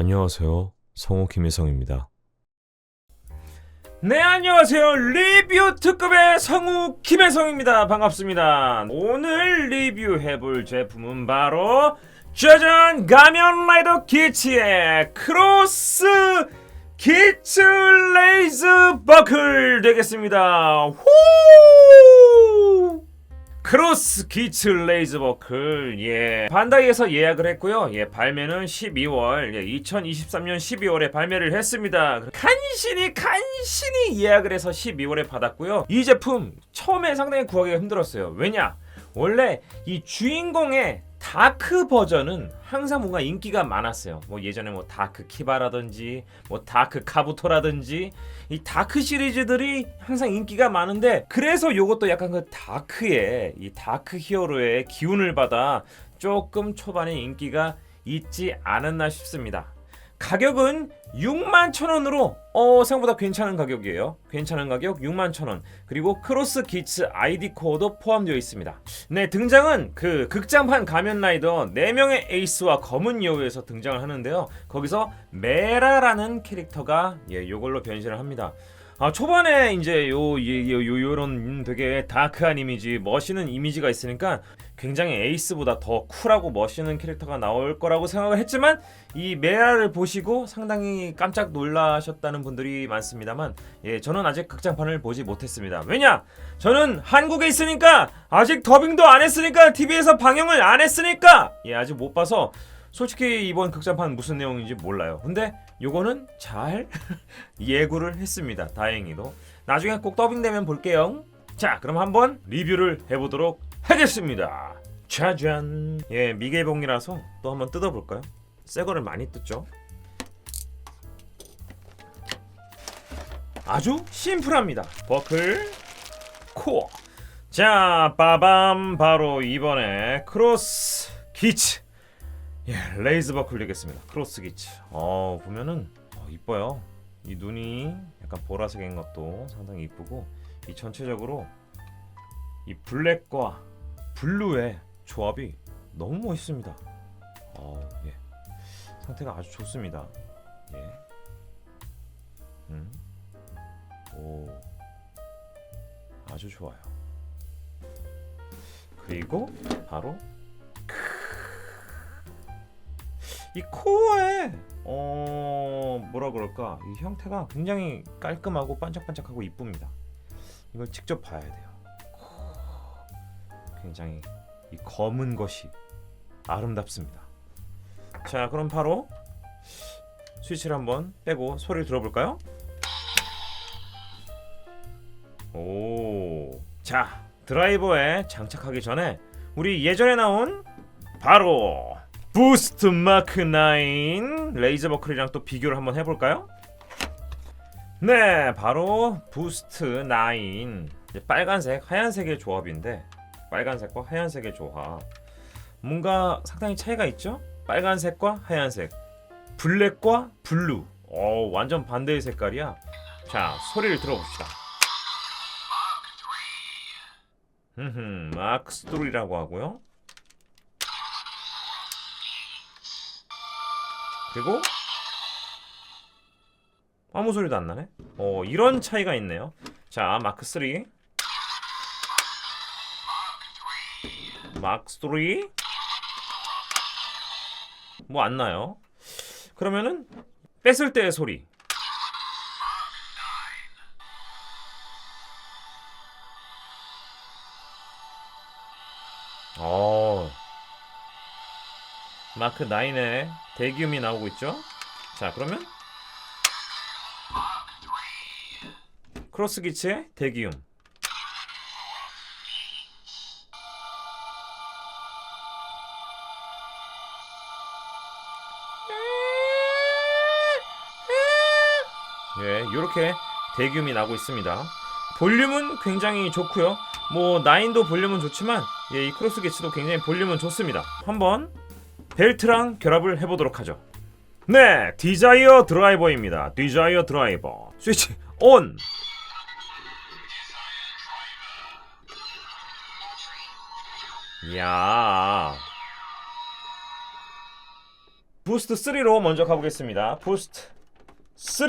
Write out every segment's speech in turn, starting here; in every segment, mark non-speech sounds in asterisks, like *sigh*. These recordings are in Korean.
안녕하세요. 성우 김혜성입니다. 네 안녕하세요. 리뷰 특급의 성우 김혜성입니다. 반갑습니다. 오늘 리뷰해볼 제품은 바로 짜잔 가면라이더 기치의 크로스 기츠 레이즈 버클 되겠습니다. 후 크로스 기츠 레이즈 버클 예. 반다이에서 예약을 했고요. 예 발매는 12월. 예, 2023년 12월에 발매를 했습니다. 간신히 간신히 예약을 해서 12월에 받았고요. 이 제품 처음에 상당히 구하기가 힘들었어요. 왜냐? 원래 이 주인공의 다크 버전은 항상 뭔가 인기가 많았어요. 뭐 예전에 뭐 다크 키바라든지 뭐 다크 카부토라든지 이 다크 시리즈들이 항상 인기가 많은데 그래서 요것도 약간 그 다크의 이 다크 히어로의 기운을 받아 조금 초반에 인기가 있지 않았나 싶습니다. 가격은 6만 천 원으로 어 생각보다 괜찮은 가격이에요. 괜찮은 가격 6만 천 원. 그리고 크로스 기츠 아이디 코어도 포함되어 있습니다. 네 등장은 그 극장판 가면 라이더 4명의 에이스와 검은 여우에서 등장을 하는데요. 거기서 메라라는 캐릭터가 예 요걸로 변신을 합니다. 아 초반에 이제 요, 요, 요 요런 되게 다크한 이미지, 멋있는 이미지가 있으니까 굉장히 에이스보다 더 쿨하고 멋있는 캐릭터가 나올 거라고 생각을 했지만 이 메라를 보시고 상당히 깜짝 놀라셨다는 분들이 많습니다만 예 저는 아직 극장판을 보지 못했습니다. 왜냐? 저는 한국에 있으니까 아직 더빙도 안 했으니까 TV에서 방영을 안 했으니까 예 아직 못 봐서 솔직히 이번 극장판 무슨 내용인지 몰라요. 근데 요거는 잘 *laughs* 예고를 했습니다. 다행히도. 나중에 꼭 더빙되면 볼게요. 자, 그럼 한번 리뷰를 해보도록 하겠습니다. 짜잔. 예, 미개봉이라서 또 한번 뜯어볼까요? 새 거를 많이 뜯죠. 아주 심플합니다. 버클, 코어. 자, 빠밤. 바로 이번에 크로스 기츠. 예, 레이즈 버클 되겠습니다. 크로스 기츠. 어, 보면은 어, 이뻐요. 이 눈이 약간 보라색인 것도 상당히 이쁘고 이 전체적으로 이 블랙과 블루의 조합이 너무 멋있습니다. 어, 예. 상태가 아주 좋습니다. 예. 음. 오. 아주 좋아요. 그리고 바로 이 코어에 어 뭐라 그럴까 이 형태가 굉장히 깔끔하고 반짝반짝하고 이쁩니다. 이걸 직접 봐야 돼요. 굉장히 이 검은 것이 아름답습니다. 자 그럼 바로 스위치를 한번 빼고 소리를 들어볼까요? 오, 자 드라이버에 장착하기 전에 우리 예전에 나온 바로 부스트 마크 9 레이저 버클이랑 또 비교를 한번 해볼까요? 네, 바로 부스트 9 이제 빨간색, 하얀색의 조합인데 빨간색과 하얀색의 조합 뭔가 상당히 차이가 있죠? 빨간색과 하얀색, 블랙과 블루. 어, 완전 반대의 색깔이야. 자, 소리를 들어봅시다. 마크 스토리라고 하고요. 그리고 아무 소리도 안 나네. 어, 이런 차이가 있네요. 자, 마크 3. 마크 3. 뭐 안 나요. 그러면은 뺐을 때의 소리. 어. 마크 9에 대기음이 나오고 있죠. 자, 그러면 크로스 기치의 대기음. 예, 이렇게 대기음이 나고 있습니다. 볼륨은 굉장히 좋고요. 뭐 나인도 볼륨은 좋지만 예, 이 크로스 기치도 굉장히 볼륨은 좋습니다. 한번 벨트랑 결합을 해보도록 하죠. 네, 디자이어 드라이버입니다. 디자이어 드라이버. 스위치 온. 이야. 부스트 3로 먼저 가보겠습니다. 부스트 3.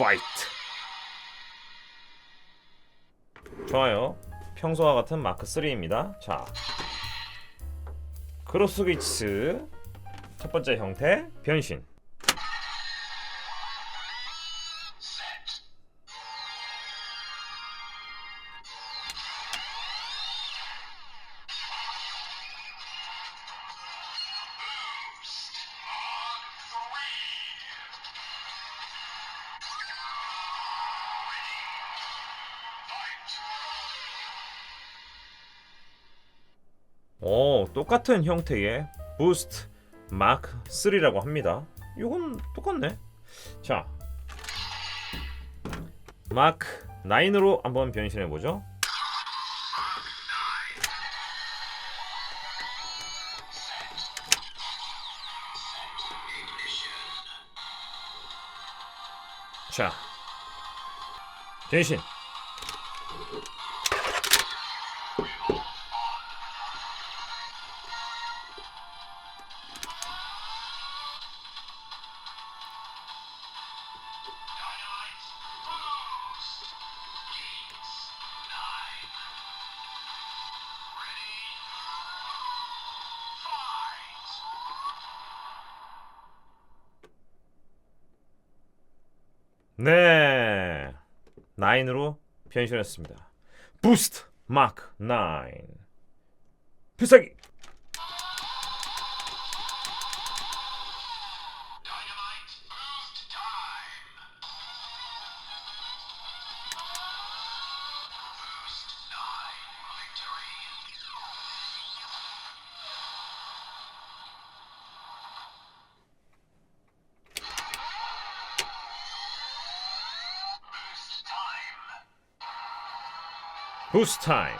파이트. 좋아요. 평소와 같은 마크 3입니다. 자, 크로스 스위치 첫 번째 형태 변신. 오, 똑같은 형태의 부스트 마크 3라고 합니다. 이건 똑같네. 자, 마크 9으로 한번 변신해 보죠. 자, 변신. 9으로 변신했습니다. 부스트 마크 9. 필살기. 부스트 타임.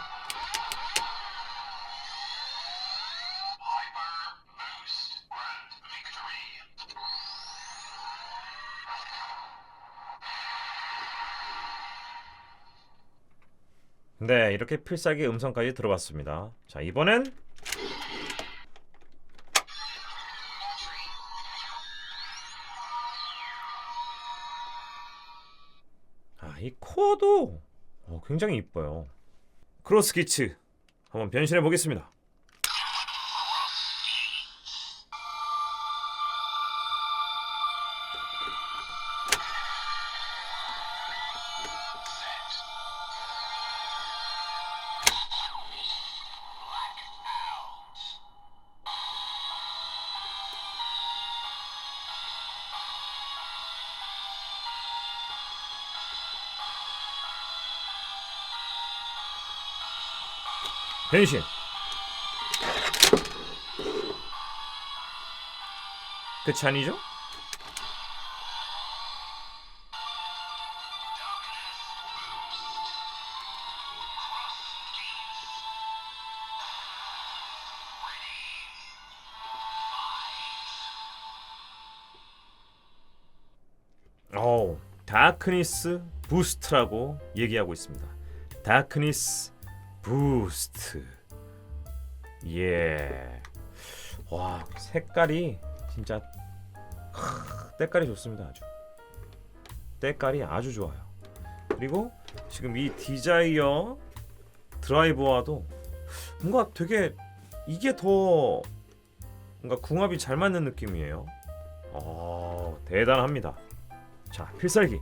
네, 이렇게 필살기 음성까지 들어봤습니다. 자, 이번엔 아, 이 코도 어, 굉장히 이뻐요. 크로스 기츠 한번 변신해 보겠습니다. 변신. 끝이 아니죠? 어, 다크니스 부스트라고 얘기하고 있습니다. 다크니스 부스트. 예. 와, 색깔이 진짜 크, 때깔이 좋습니다. 아주. 때깔이 아주 좋아요. 그리고 지금 이 디자이어 드라이버와도 뭔가 되게 이게 더 뭔가 궁합이 잘 맞는 느낌이에요. 어, 대단합니다. 자, 필살기.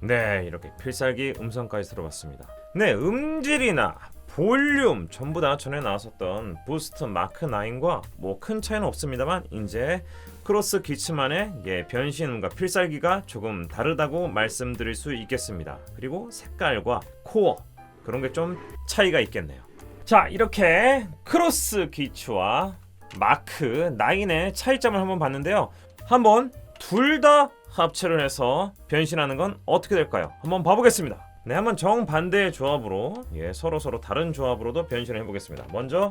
네, 이렇게 필살기 음성까지 들어봤습니다. 네, 음질이나 볼륨 전부 다 전에 나왔었던 부스트 마크 9과 뭐 큰 차이는 없습니다만 이제 크로스 기츠만의 예, 변신음과 필살기가 조금 다르다고 말씀드릴 수 있겠습니다. 그리고 색깔과 코어 그런 게 좀 차이가 있겠네요. 자, 이렇게 크로스 기츠와 마크 9의 차이점을 한번 봤는데요. 한번 둘 다 합체를 해서 변신하는 건 어떻게 될까요? 한번 봐보겠습니다. 네, 한번 정반대의 조합으로 예, 서로 서로 다른 조합으로도 변신을 해보겠습니다. 먼저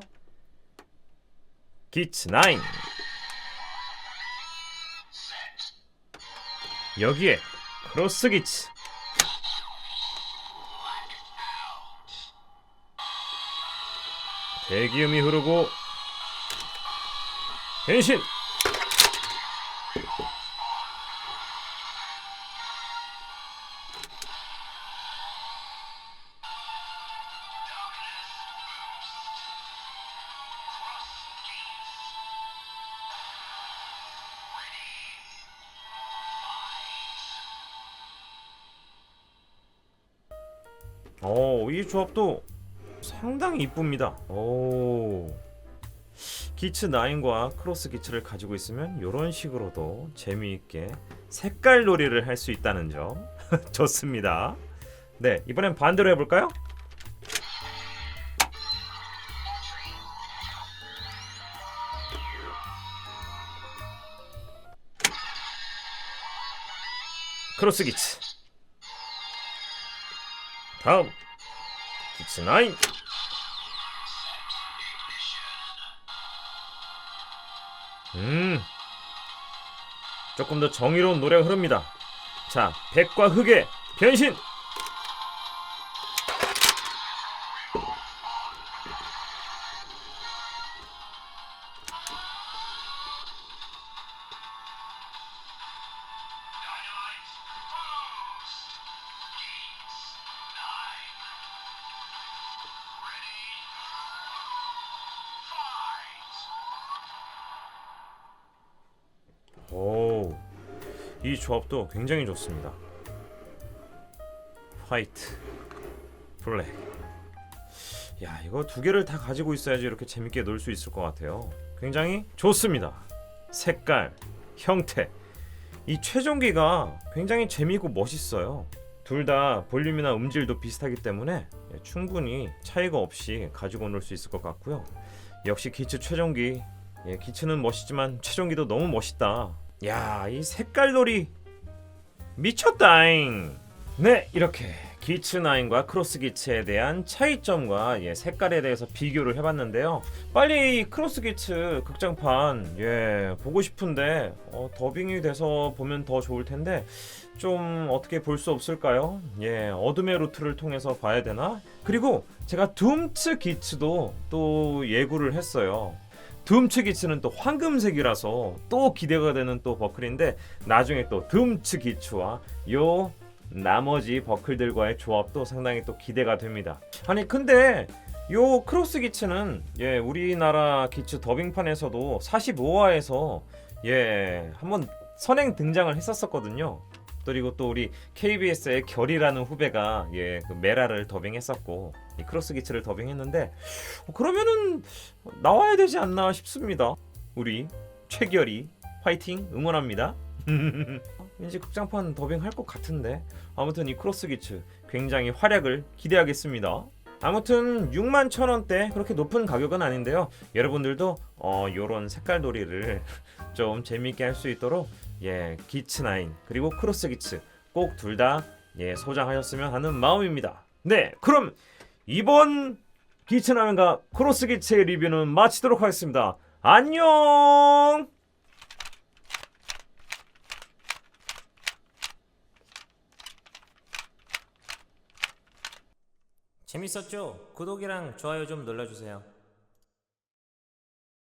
기츠 9 여기에 크로스 기츠 대기음이 흐르고 변신 조합도 상당히 이쁩니다. 오. 기츠 9과 크로스 기츠를 가지고 있으면 이런 식으로도 재미있게 색깔 놀이를 할 수 있다는 점 *laughs* 좋습니다. 네, 이번엔 반대로 해볼까요? 크로스 기츠 다음 기츠 9 음. 조금 더 정의로운 노래가 흐릅니다. 자 백과 흑의 변신 이 조합도 굉장히 좋습니다. 화이트, 블랙. 야, 이거 두 개를 다 가지고 있어야지 이렇게 재밌게 놀 수 있을 것 같아요. 굉장히 좋습니다. 색깔, 형태. 이 최종기가 굉장히 재미있고 멋있어요. 둘 다 볼륨이나 음질도 비슷하기 때문에 예, 충분히 차이가 없이 가지고 놀 수 있을 것 같고요. 역시 기츠 최종기 예, 기츠는 멋있지만 최종기도 너무 멋있다. 야, 이 색깔놀이 미쳤다잉. 네, 이렇게 기츠 9과 크로스 기츠에 대한 차이점과 예, 색깔에 대해서 비교를 해봤는데요. 빨리 이 크로스 기츠 극장판 예 보고 싶은데 어, 더빙이 돼서 보면 더 좋을 텐데 좀 어떻게 볼 수 없을까요? 예, 어둠의 루트를 통해서 봐야 되나? 그리고 제가 둠츠 기츠도 또 예고를 했어요. 둠츠 기츠는 또 황금색이라서 또 기대가 되는 또 버클인데 나중에 또 둠츠 기츠와 요 나머지 버클들과의 조합도 상당히 또 기대가 됩니다. 아니 근데 요 크로스 기츠는 예 우리나라 기츠 더빙판에서도 45화에서 예 한번 선행 등장을 했었었거든요. 그리고 또 우리 KBS의 결이라는 후배가 예, 그 메라를 더빙했었고 이 크로스 기츠를 더빙했는데 어, 그러면은 나와야 되지 않나 싶습니다. 우리 최결이 화이팅 응원합니다. *laughs* 왠지 극장판 더빙 할 것 같은데 아무튼 이 크로스 기츠 굉장히 활약을 기대하겠습니다. 아무튼 6만 천 원대 그렇게 높은 가격은 아닌데요. 여러분들도 어 요런 색깔 놀이를 *laughs* 좀 재미있게 할 수 있도록 예 기츠 나인 그리고 크로스 기츠 꼭 둘 다 예 소장하셨으면 하는 마음입니다. 네 그럼 이번 기츠 나인과 크로스 기츠의 리뷰는 마치도록 하겠습니다. 안녕. 재밌었죠? 구독이랑 좋아요 좀 눌러주세요.